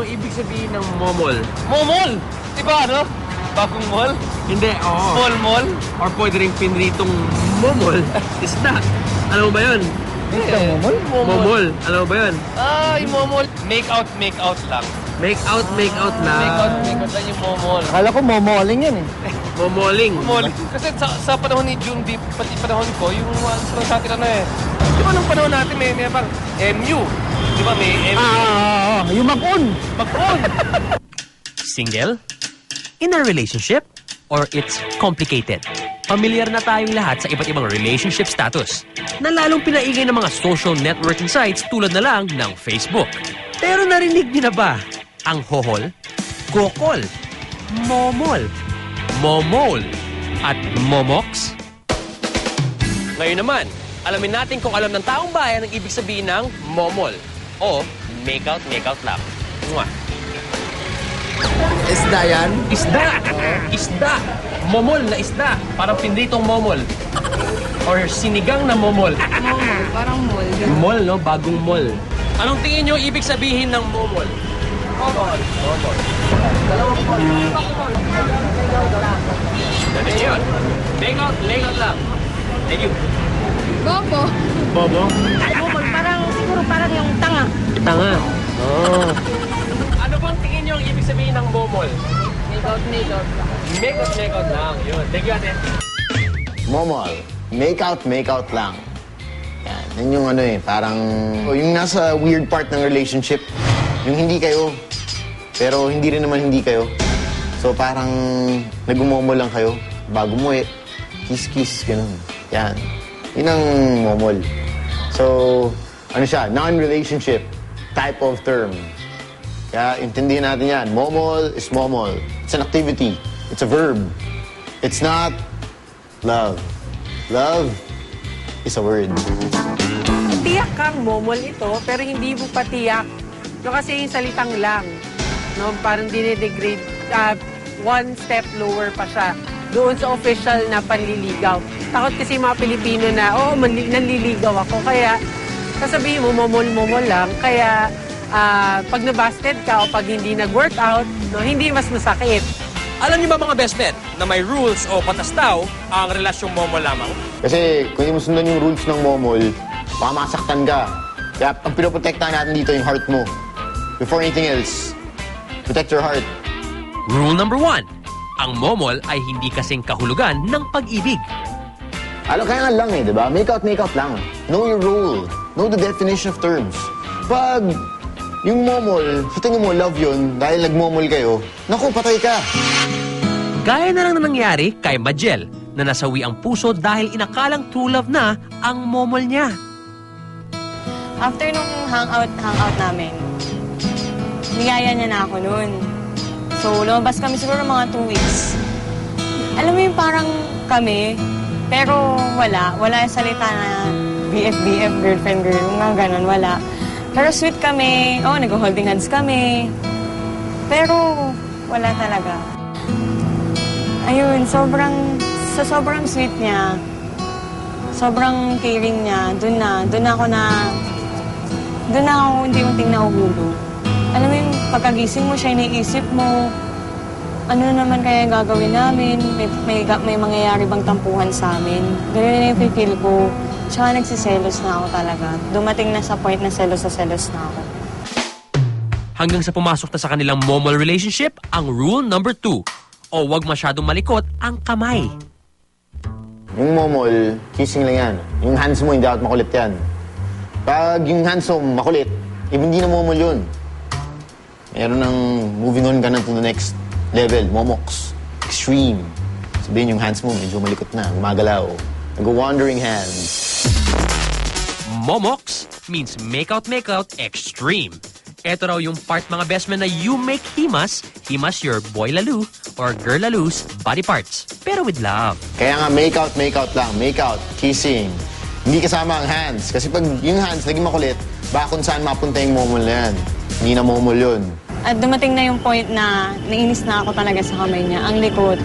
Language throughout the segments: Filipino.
anong ibig sabihin ng momol? Momol! Di ba ano? Bagong mall? Hindi, oo. Small mall? Or pwede rin pinritong momol. Isda. Alam mo ba yun? Eh, momol? Momol. Alam mo ba yun? Ah, yung momol. Make out, make out lang. Make out, make out na. Make out, make out lang yung momol. Akala ko momoling yan eh. Momoling. Momol. Kasi sa, sa panahon ni June B, pati panahon ko, yung lang sa atin ano eh. Di ba nung panahon natin may, may bang MU? Di ba may MU? Ah, ah, ah, yung mag-on. Mag-on! Single? In a relationship? Or it's complicated? Pamilyar na tayong lahat sa iba't ibang relationship status na lalong pinaingay ng mga social networking sites tulad na lang ng Facebook. Pero narinig niyo na ba ang hohol, gokol, momol, momol, at momox? Ngayon naman, alamin natin kung alam ng taong bayan ang ibig sabihin ng momol o make out, make out lang. Mwah. Isda yan? Isda! Isda! Momol na isda. Parang pinditong momol. Or sinigang na momol. Momol, parang mall. ganun. Mall, no? Bagong mall. Anong tingin nyo ibig sabihin ng momol? Momol. Momol. Ganun yun. Make out, make out lang. Thank you. Bobo. Bobo. Momol, parang yung tanga. Tanga. Oh. Ano bang tingin nyo ang ibig sabihin ng momol? Make out, make out. Make out, make out lang. Yun. Thank you, ate. Momol. Make out, make out lang. Yan. Yan yung ano eh, parang... o, Yung nasa weird part ng relationship. Yung hindi kayo, pero hindi rin naman hindi kayo. So parang nagmumomo lang kayo. Bago mo eh, kiss-kiss, ganun. Yan. Yun ang momol. So, ano siya, non-relationship type of term. Kaya intindihin natin yan. Momol is momol. It's an activity. It's a verb. It's not love. Love is a word. tiyak kang momol ito, pero hindi mo pa tiyak. No, kasi yung salitang lang. No, parang dinedegrade, ah, one step lower pa siya doon sa official na panliligaw. Takot kasi mga Pilipino na, oo, manli- nanliligaw ako. Kaya, sasabihin mo, momol-momol lang. Kaya, ah, pag nabasted ka o pag hindi nag-workout, no, hindi mas masakit. Alam niyo ba mga best bet na may rules o patas daw ang relasyong momol lamang? Kasi kung hindi mo sundan yung rules ng momol, baka masaktan ka. Kaya ang pinoprotektahan natin dito yung heart mo. Before anything else, protect your heart. Rule number one, ang momol ay hindi kasing kahulugan ng pag-ibig. Alam, kaya nga lang eh, di ba? Make out, make out lang. Know your role. Know the definition of terms. Pag yung momol, sa tingin mo love yun dahil nagmomol kayo, naku, patay ka. Gaya na lang na nangyari kay Majel na nasawi ang puso dahil inakalang true love na ang momol niya. After nung hangout, hangout namin, niyaya niya na ako noon. So, lumabas kami siguro mga two weeks. Alam mo yung parang kami, pero wala. Wala yung salita na BF, BF, girlfriend, girl, mga ganun, wala. Pero sweet kami, oh, nag-holding hands kami. Pero wala talaga. Ayun, sobrang, sa sobrang sweet niya, sobrang caring niya, dun na, dun ako na, dun na ako unti-unting nahuhulog. Alam mo yung pagkagising mo, siya iniisip mo, ano naman kaya gagawin namin, may, may, may mangyayari bang tampuhan sa amin. Ganun na yung feel ko. Tsaka nagsiselos na ako talaga. Dumating na sa point na selos sa selos na ako. Hanggang sa pumasok na sa kanilang momol relationship, ang rule number two, o wag masyadong malikot ang kamay. Yung momol, kissing lang yan. Yung hands mo, hindi dapat makulit yan. Pag yung hands mo makulit, eh, hindi na momol yun. Meron ng moving on ka na to the next level, momox, extreme. Sabihin yung hands mo, medyo malikot na, gumagalaw. Nag-wandering hands. Momox means make out, make out extreme. Ito raw yung part mga best men na you make himas, himas your boy lalu or girl lalu's body parts. Pero with love. Kaya nga, make out, make out lang. Make out, kissing. Hindi kasama ang hands. Kasi pag yung hands naging makulit, baka kung saan mapunta yung momol na yan. Hindi na momol yun. At dumating na yung point na nainis na ako talaga sa kamay niya. Ang likot.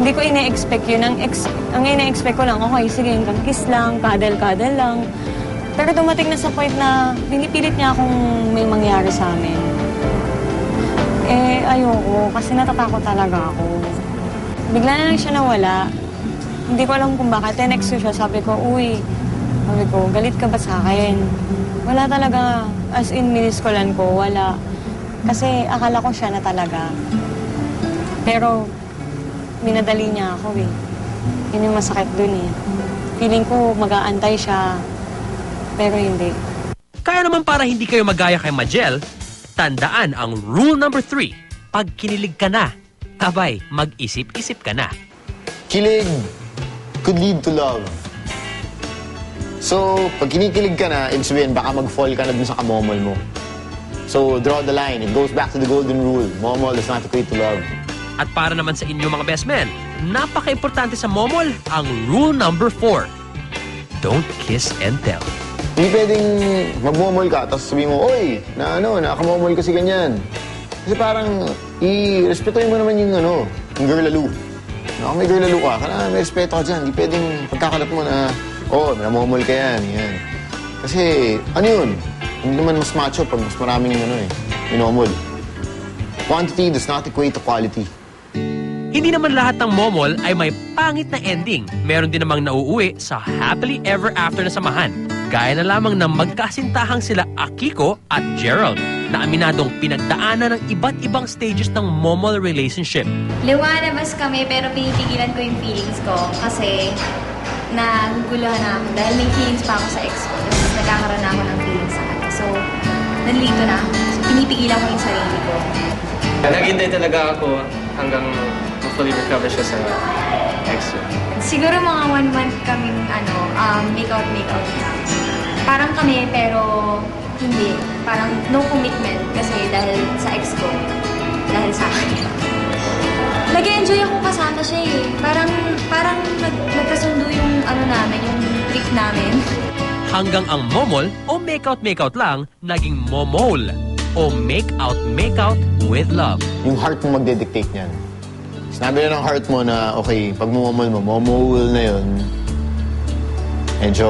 Hindi ko ina-expect yun. Ang, ex- ang ina-expect ko lang, okay, sige, hanggang kiss lang, cuddle-cuddle lang. Pero dumating na sa point na pinipilit niya akong may mangyari sa amin. Eh, ayoko. Kasi natatakot talaga ako. Bigla na lang siya nawala. Hindi ko alam kung bakit. Tenext ko siya. Sabi ko, uy. Sabi ko, galit ka ba sa akin? Wala talaga. As in, miniskolan ko. Wala. Kasi akala ko siya na talaga. Pero, minadali niya ako eh. Yun yung masakit dun eh. Feeling ko mag-aantay siya. Pero hindi. Kaya naman para hindi kayo magaya kay Majel, tandaan ang rule number 3. Pag kinilig ka na, abay, mag-isip-isip ka na. Kilig could lead to love. So, pag kinikilig ka na, ibig sabihin, baka mag-fall ka na dun sa kamomol mo. So, draw the line. It goes back to the golden rule. Momol does not equate to love. At para naman sa inyo mga best men, napaka-importante sa momol ang rule number 4. Don't kiss and tell. Hindi pwedeng magmomol ka, tapos sabihin mo, Oy, na ano, nakamomol kasi ganyan. Kasi parang, i-respetuhin mo naman yung ano, yung girl lalo. No, may girl lalo ka, kailangan may respeto ka dyan. Hindi pwedeng pagkakalat mo na, oh, namomol ka yan, yan. Kasi, ano yun? Hindi naman mas macho pag mas maraming ano eh, minomol. Quantity does not equate to quality. Hindi naman lahat ng momol ay may pangit na ending. Meron din namang nauuwi sa happily ever after na samahan. Gaya na lamang ng magkasintahang sila Akiko at Gerald na aminadong pinagdaanan ng iba't ibang stages ng momol relationship. Lumalabas kami pero pinipigilan ko yung feelings ko kasi naguguluhan na ako dahil may feelings pa ako sa ex ko. Tapos nagkakaroon na ako ng feelings sa kanya. So, nalilito na. So, pinipigilan ko yung sarili ko. Naghintay talaga ako hanggang fully recover siya sa ex niya. Siguro mga one month kaming ano, um, make-out, make-out lang. Parang kami pero hindi. Parang no commitment kasi dahil sa ex ko. Dahil sa akin. Nag-enjoy ako kasama siya eh. Parang, parang nag, nagkasundo yung ano namin, yung trip namin. Hanggang ang momol o make-out-make-out lang naging momol o make-out-make-out with love. Yung heart mo magde-dictate niyan. Sinabi na ng heart mo na, okay, pag mumomol mo, momol na yun, medyo,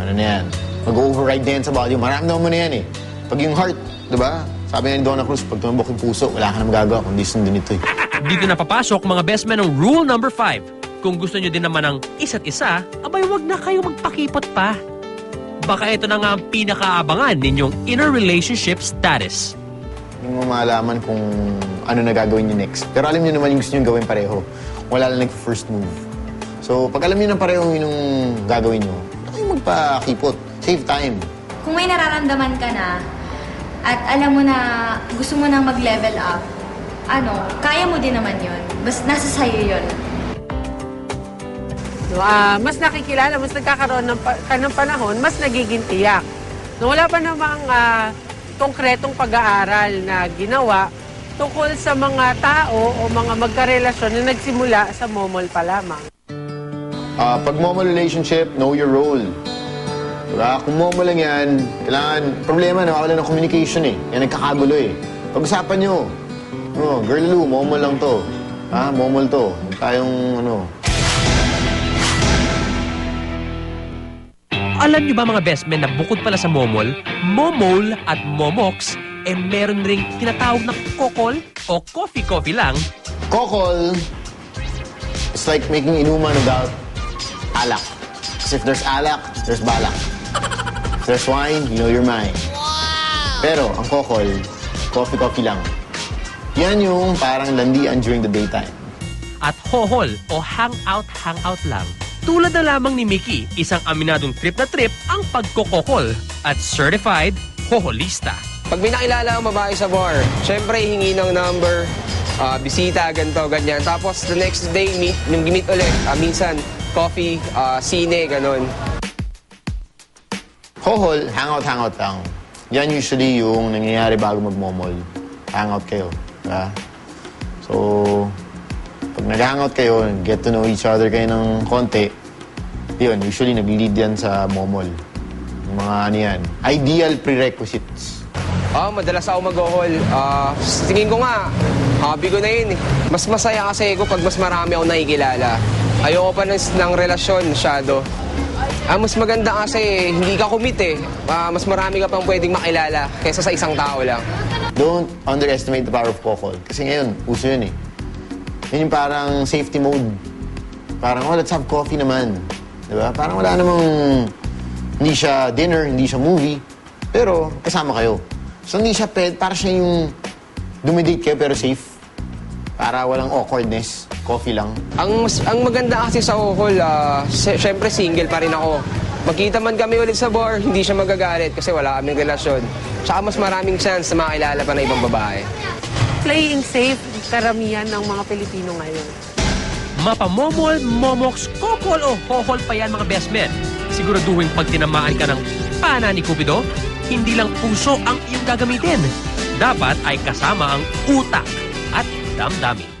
ano na yan, mag-override na yan sa body. Maramdaman mo na yan eh. Pag yung heart, di ba? Sabi nga ni Donna Cruz, pag tumambok yung puso, wala ka na magagawa kundi sundin ito eh. Dito na papasok mga best men ng rule number 5. Kung gusto nyo din naman ng isa't isa, abay wag na kayo magpakipot pa. Baka ito na nga ang pinakaabangan ninyong inner relationship status. Mo malaman kung ano na gagawin niyo next. Pero alam niyo naman yung gusto niyo gawin pareho. Wala lang nag-first move. So, pag alam niyo na pareho yung gagawin niyo, kayong magpakipot. Save time. Kung may nararamdaman ka na at alam mo na gusto mo nang mag-level up, ano, kaya mo din naman yon. Bas nasa sa'yo yon. No, ah, mas nakikilala, mas nagkakaroon ng, pa- ka ng panahon, mas nagiging tiyak. No, wala pa namang ah, konkretong pag-aaral na ginawa tungkol sa mga tao o mga magkarelasyon na nagsimula sa momol pa lamang. Ah, pag momo relationship, know your role. Diba? Kung momo lang yan, kailangan, problema, nawawala ng communication eh. Yan nagkakagulo eh. Pag-usapan nyo. No, girl Lou, momo lang to. Ha, momol to. Tayong, ano, Alam niyo ba mga best men na bukod pala sa momol, momol at momox, eh meron ring tinatawag na kokol o coffee-coffee lang Kokol, it's like making inuman without alak. Kasi if there's alak, there's balak. If there's wine, you know you're mine. Pero ang kokol, coffee-coffee lang. Yan yung parang landian during the daytime. at hohol o hangout-hangout lang. Tulad na lamang ni Mickey, isang aminadong trip na trip ang pagkokokol at certified hoholista. Pag may nakilala ang babae sa bar, syempre hingi ng number, ah, bisita, ganito, ganyan. Tapos the next day, meet, yung meet ulit. Ah, minsan, coffee, ah, sine, ganon. Hohol, hangout-hangout lang. Yan usually yung nangyayari bago magmomol. Hangout kayo. Diba? So, nag-hangout kayo, get to know each other kayo ng konti, yun, usually nag-lead yan sa momol. Yung mga ano yan. Ideal prerequisites. Ah, madalas ako mag-hall. Ah, tingin ko nga, hobby ko na yun eh. Mas masaya kasi ako pag mas marami ako nakikilala. Ayoko pa ng, ng relasyon masyado. Ah, mas maganda kasi hindi ka commit eh. Ah, mas marami ka pang pwedeng makilala kaysa sa isang tao lang. Don't underestimate the power of Kokol. Kasi ngayon, uso yun eh. Yun yung parang safety mode. Parang, oh, let's have coffee naman. Di ba? Parang wala namang, hindi siya dinner, hindi siya movie. Pero, kasama kayo. So, hindi siya ped, para siya yung dumidate kayo pero safe. Para walang awkwardness. Coffee lang. Ang, ang maganda kasi sa Kokol, ah, sy- syempre single pa rin ako. Magkita man kami ulit sa bar, hindi siya magagalit kasi wala kaming relasyon. Tsaka mas maraming chance na makilala pa ng ibang babae. Playing safe, karamihan ng mga Pilipino ngayon. Mapamomol, momox, kokol o hohol pa yan mga best men. Siguraduhin pag tinamaan ka ng pana ni Cupido, hindi lang puso ang iyong gagamitin. Dapat ay kasama ang utak at damdamin.